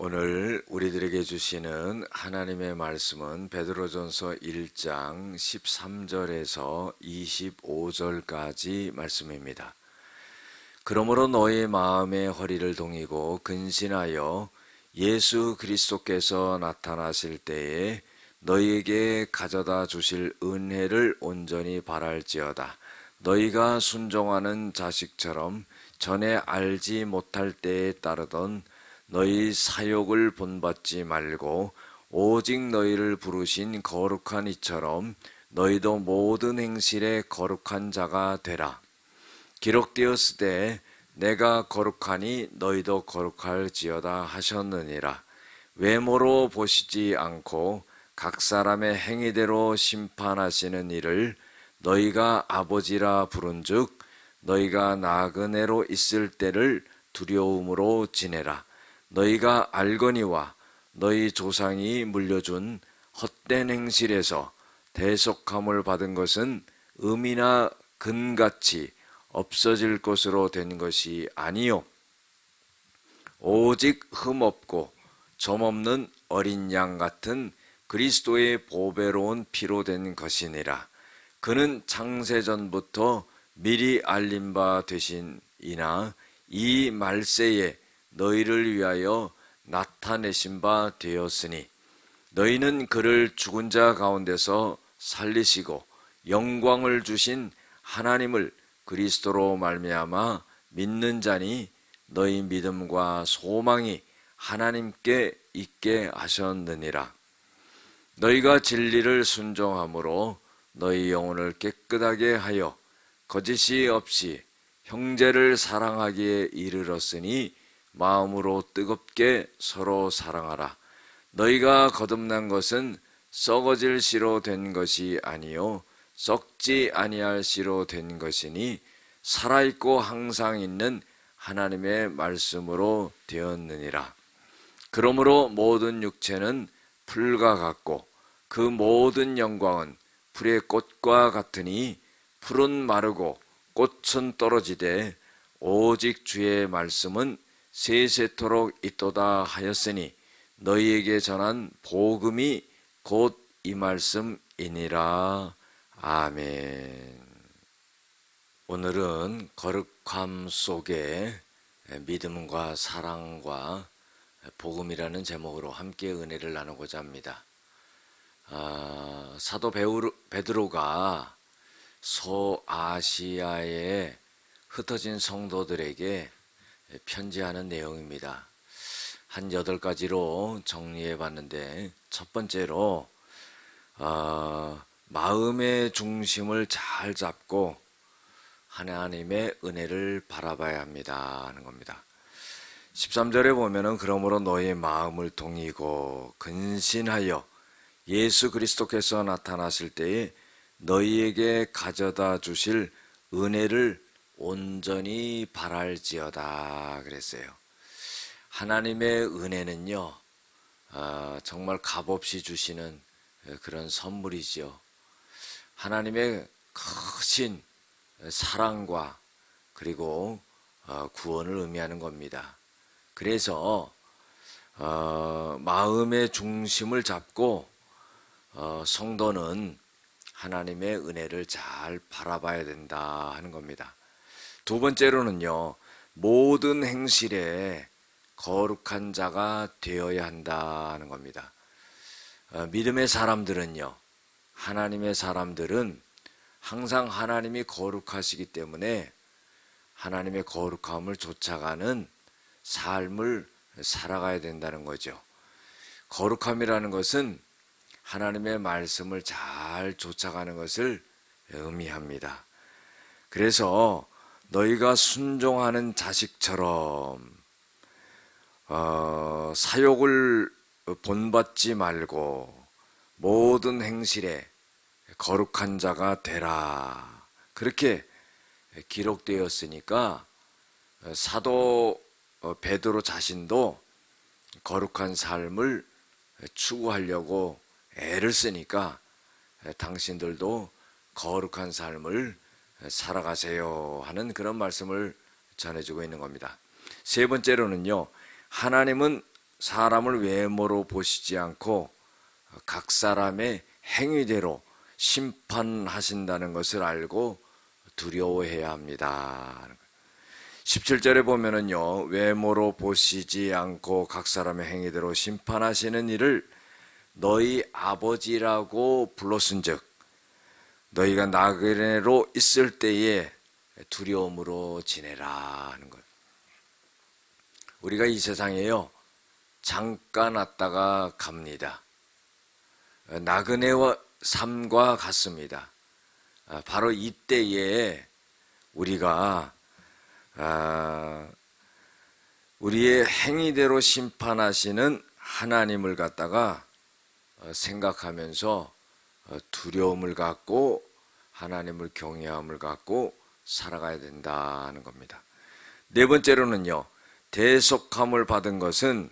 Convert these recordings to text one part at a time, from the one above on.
오늘 우리들에게 주시는 하나님의 말씀은 베드로전서 1장 13절에서 25절까지 말씀입니다. 그러므로 너희 마음의 허리를 동이고 근신하여 예수 그리스도께서 나타나실 때에 너희에게 가져다 주실 은혜를 온전히 바랄지어다. 너희가 순종하는 자식처럼 전에 알지 못할 때에 따르던 너희 사욕을 본받지 말고 오직 너희를 부르신 거룩한 이처럼 너희도 모든 행실에 거룩한 자가 되라. 기록되었을 때 내가 거룩하니 너희도 거룩할지어다 하셨느니라. 외모로 보시지 않고 각 사람의 행위대로 심판하시는 이를 너희가 아버지라 부른즉 너희가 나그네로 있을 때를 두려움으로 지내라. 너희가 알거니와 너희 조상이 물려준 헛된 행실에서 대속함을 받은 것은 음이나 금같이 없어질 것으로 된 것이 아니요. 오직 흠없고 점없는 어린 양 같은 그리스도의 보배로운 피로 된 것이니라. 그는 창세전부터 미리 알림 바 되신 이나 이 말세에 너희를 위하여 나타내신 바 되었으니 너희는 그를 죽은 자 가운데서 살리시고 영광을 주신 하나님을 그리스도로 말미암아 믿는 자니 너희 믿음과 소망이 하나님께 있게 하셨느니라. 너희가 진리를 순종함으로 너희 영혼을 깨끗하게 하여 거짓이 없이 형제를 사랑하기에 이르렀으니 마음으로 뜨겁게 서로 사랑하라. 너희가 거듭난 것은 썩어질 씨로 된 것이 아니요 썩지 아니할 씨로 된 것이니 살아 있고 항상 있는 하나님의 말씀으로 되었느니라. 그러므로 모든 육체는 풀과 같고 그 모든 영광은 풀의 꽃과 같으니 풀은 마르고 꽃은 떨어지되 오직 주의 말씀은 세세토록 있도다 하였으니 너희에게 전한 복음이 곧 이 말씀이니라. 아멘. 오늘은 거룩함 속에 믿음과 사랑과 복음이라는 제목으로 함께 은혜를 나누고자 합니다. 아, 사도 베드로가 소아시아에 흩어진 성도들에게 편지하는 내용입니다. 한 여덟 가지로 정리해 봤는데 첫 번째로 어, 마음의 중심을 잘 잡고 하나님의 은혜를 바라봐야 합니다 하는 겁니다. 13절에 보면은 그러므로 너의 마음을 동이고 근신하여 예수 그리스도께서 나타나실 때에 너희에게 가져다 주실 은혜를 온전히 바랄지어다 그랬어요. 하나님의 은혜는요, 아, 정말 값없이 주시는 그런 선물이죠. 하나님의 크신 사랑과 그리고 어, 구원을 의미하는 겁니다. 그래서 어, 마음의 중심을 잡고 어, 성도는 하나님의 은혜를 잘 바라봐야 된다 하는 겁니다. 두 번째로는요, 모든 행실에 거룩한 자가 되어야 한다는 겁니다. 어, 믿음의 사람들은요, 하나님의 사람들은 항상 하나님이 거룩하시기 때문에 하나님의 거룩함을 쫓아가는 삶을 살아가야 된다는 거죠. 거룩함이라는 것은 하나님의 말씀을 잘 쫓아가는 것을 의미합니다. 그래서 너희가 순종하는 자식처럼 어, 사욕을 본받지 말고 모든 행실에 거룩한 자가 되라. 그렇게 기록되었으니까 사도 베드로 자신도 거룩한 삶을 추구하려고 애를 쓰니까 당신들도 거룩한 삶을 살아가세요 하는 그런 말씀을 전해주고 있는 겁니다. 세 번째로는요, 하나님은 사람을 외모로 보시지 않고 각 사람의 행위대로 심판하신다는 것을 알고 두려워해야 합니다. 17절에 보면은요, 외모로 보시지 않고 각 사람의 행위대로 심판하시는 일을 너희 아버지라고 불렀은 즉, 너희가 나그네로 있을 때에 두려움으로 지내라 하는 것. 우리가 이 세상에요, 잠깐 왔다가 갑니다. 나그네와 삶과 같습니다. 아, 바로 이때에 우리가 아, 우리의 행위대로 심판하시는 하나님을 갖다가 어, 생각하면서 어, 두려움을 갖고 하나님을 경외함을 갖고 살아가야 된다는 겁니다. 네 번째로는요, 대속함을 받은 것은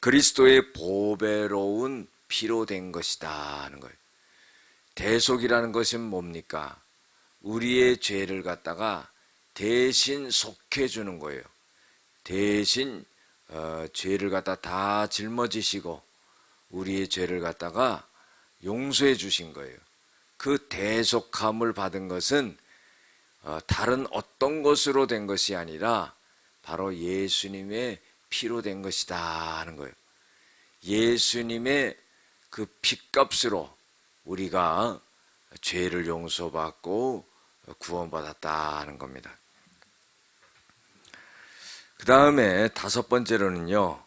그리스도의 보배로운 피로 된 것이다 하는 거예요. 대속이라는 것은 뭡니까? 우리의 죄를 갖다가 대신 속해 주는 거예요. 대신 어, 죄를 갖다 다 짊어지시고 우리의 죄를 갖다가 용서해 주신 거예요. 그 대속함을 받은 것은 어, 다른 어떤 것으로 된 것이 아니라 바로 예수님의 피로 된 것이다 하는 거예요. 예수님의 그 피값으로 우리가 죄를 용서받고 구원받았다 하는 겁니다. 그 다음에 다섯 번째로는요,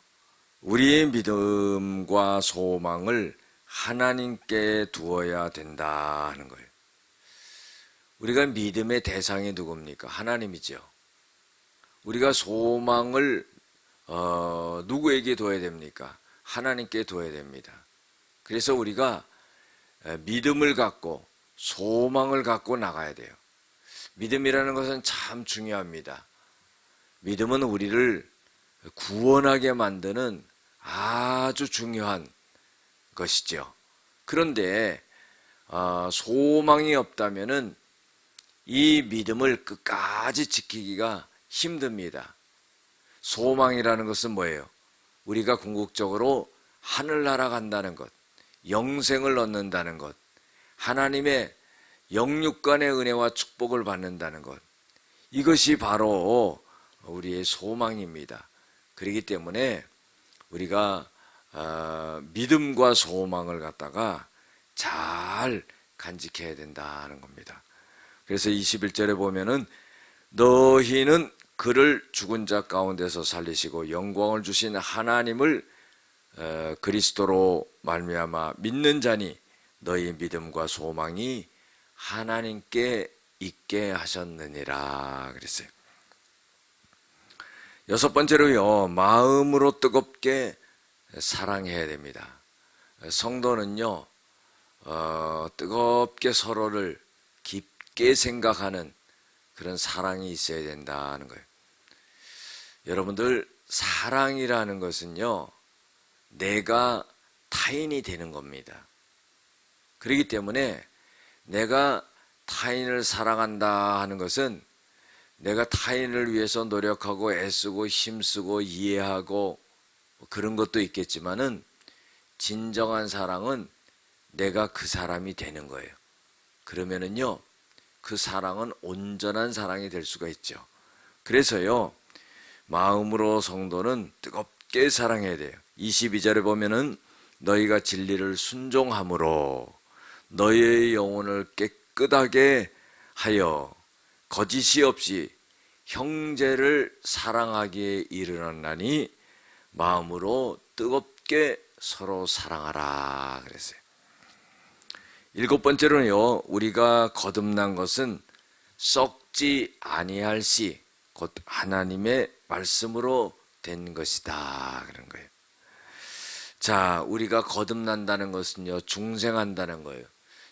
우리의 믿음과 소망을 하나님께 두어야 된다 하는 거예요. 우리가 믿음의 대상이 누굽니까? 하나님이죠. 우리가 소망을 어, 누구에게 둬야 됩니까? 하나님께 둬야 됩니다. 그래서 우리가 믿음을 갖고 소망을 갖고 나가야 돼요. 믿음이라는 것은 참 중요합니다. 믿음은 우리를 구원하게 만드는 아주 중요한 것이죠. 그런데 어, 소망이 없다면은 이 믿음을 끝까지 지키기가 힘듭니다. 소망이라는 것은 뭐예요? 우리가 궁극적으로 하늘나라 간다는 것, 영생을 얻는다는 것, 하나님의 영육간의 은혜와 축복을 받는다는 것, 이것이 바로 우리의 소망입니다. 그렇기 때문에 우리가 어, 믿음과 소망을 갖다가 잘 간직해야 된다는 겁니다. 그래서 21절에 보면은 너희는 그를 죽은 자 가운데서 살리시고 영광을 주신 하나님을 어, 그리스도로 말미암아 믿는 자니 너희 믿음과 소망이 하나님께 있게 하셨느니라 그랬어요. 여섯 번째로요 마음으로 뜨겁게 사랑해야 됩니다. 성도는요 어, 뜨겁게 서로를 깊게 생각하는 그런 사랑이 있어야 된다는 거예요. 여러분들 사랑이라는 것은요 내가 타인이 되는 겁니다. 그렇기 때문에 내가 타인을 사랑한다 하는 것은 내가 타인을 위해서 노력하고 애쓰고 힘쓰고 이해하고 그런 것도 있겠지만은 진정한 사랑은 내가 그 사람이 되는 거예요. 그러면은요, 그 사랑은 온전한 사랑이 될 수가 있죠. 그래서요, 마음으로 성도는 뜨겁게 사랑해야 돼요. 22절에 보면은 너희가 진리를 순종함으로 너희의 영혼을 깨끗하게 하여 거짓이 없이 형제를 사랑하기에 이르렀나니 마음으로 뜨겁게 서로 사랑하라 그랬어요. 일곱 번째로는요, 우리가 거듭난 것은 썩지 아니할 시, 곧 하나님의 말씀으로 된 것이다. 그런 거예요. 자, 우리가 거듭난다는 것은요, 중생한다는 거예요.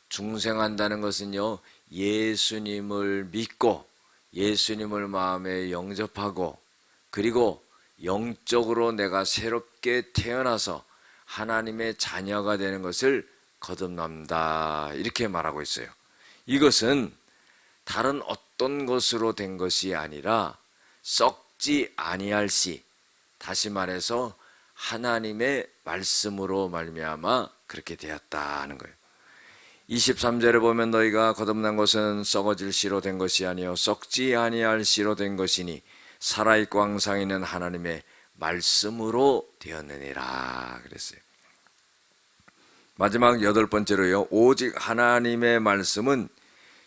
중생한다는 것은요, 예수님을 믿고, 예수님을 마음에 영접하고, 그리고 영적으로 내가 새롭게 태어나서 하나님의 자녀가 되는 것을 거듭납니다. 이렇게 말하고 있어요. 이것은 다른 어떤 것으로 된 것이 아니라 썩지 아니할 시, 다시 말해서 하나님의 말씀으로 말미암아 그렇게 되었다 하는 거예요. 23절에 보면 너희가 거듭난 것은 썩어질 씨로 된 것이 아니요 썩지 아니할 씨로 된 것이니 살아있고 항상 있는 하나님의 말씀으로 되었느니라 그랬어요. 마지막 여덟 번째로요. 오직 하나님의 말씀은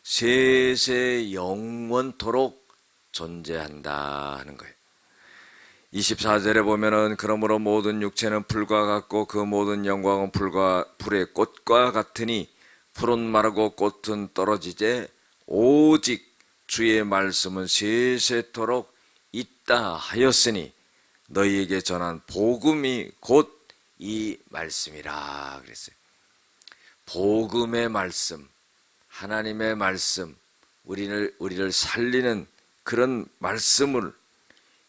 세세 영원토록 존재한다 하는 거예요. 24절에 보면은 그러므로 모든 육체는 불과 같고 그 모든 영광은 불과 불의 꽃과 같으니 풀은 마르고 꽃은 떨어지되 오직 주의 말씀은 세세토록 있다 하였으니 너희에게 전한 복음이 곧 이 말씀이라 그랬어요. 복음의 말씀, 하나님의 말씀, 우리를 우리를 살리는 그런 말씀을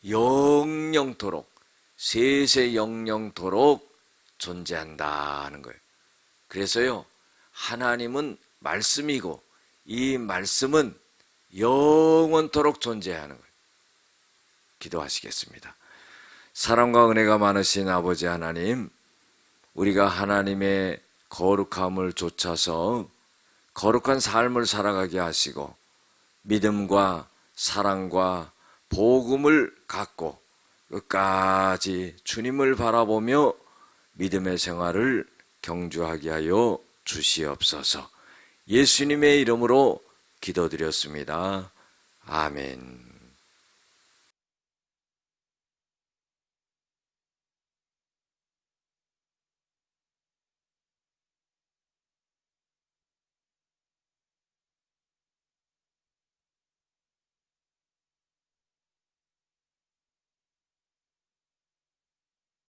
영영토록 세세 영영토록 존재한다 하는 거예요. 그래서요. 하나님은 말씀이고 이 말씀은 영원토록 존재하는 거예요. 기도하시겠습니다. 사랑과 은혜가 많으신 아버지 하나님, 우리가 하나님의 거룩함을 좇아서 거룩한 삶을 살아가게 하시고 믿음과 사랑과 복음을 갖고 끝까지 주님을 바라보며 믿음의 생활을 경주하게 하여 주시옵소서. 예수님의 이름으로 기도드렸습니다. 아멘.